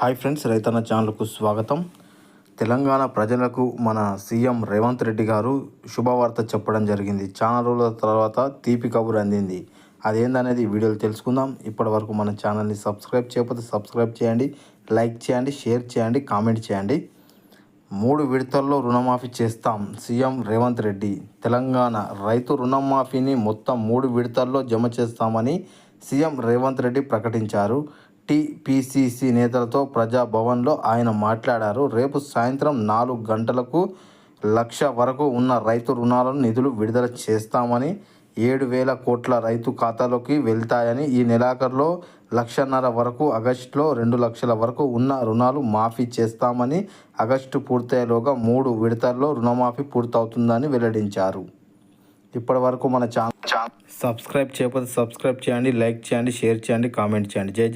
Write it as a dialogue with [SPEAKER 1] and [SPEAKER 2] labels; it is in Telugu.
[SPEAKER 1] హాయ్ ఫ్రెండ్స్ రైతన్న ఛానల్కు స్వాగతం. తెలంగాణ ప్రజలకు మన సీఎం రేవంత్ రెడ్డి గారు శుభవార్త చెప్పడం జరిగింది. చాలా రోజుల తర్వాత తీపి కబురు అందింది. అదేందనేది వీడియోలు తెలుసుకుందాం. ఇప్పటి వరకు మన ఛానల్ని సబ్స్క్రైబ్ చేయకపోతే సబ్స్క్రైబ్ చేయండి లైక్ చేయండి షేర్ చేయండి కామెంట్ చేయండి. మూడు విడతల్లో రుణమాఫీ చేస్తాం సీఎం రేవంత్ రెడ్డి. తెలంగాణ రైతు రుణమాఫీని మొత్తం మూడు విడతల్లో జమ చేస్తామని సీఎం రేవంత్ రెడ్డి ప్రకటించారు. టీపీసీసీ నేతలతో ప్రజాభవన్లో ఆయన మాట్లాడారు. రేపు సాయంత్రం నాలుగు గంటలకు లక్ష వరకు ఉన్న రైతు రుణాలను నిధులు విడుదల చేస్తామని ఏడు వేల కోట్ల రైతు ఖాతాలోకి వెళ్తాయని ఈ నెలాఖరులో లక్షన్నర వరకు ఆగస్టులో రెండు లక్షల వరకు ఉన్న రుణాలు మాఫీ చేస్తామని ఆగస్టు పూర్తయ్యేలోగా మూడు విడతల్లో రుణమాఫీ పూర్తవుతుందని వెల్లడించారు. ఇప్పటి వరకు మన ఛానల్ సబ్స్క్రైబ్ చేయకపోతే సబ్స్క్రైబ్ చేయండి లైక్ చేయండి షేర్ చేయండి కామెంట్ చేయండి. జై జై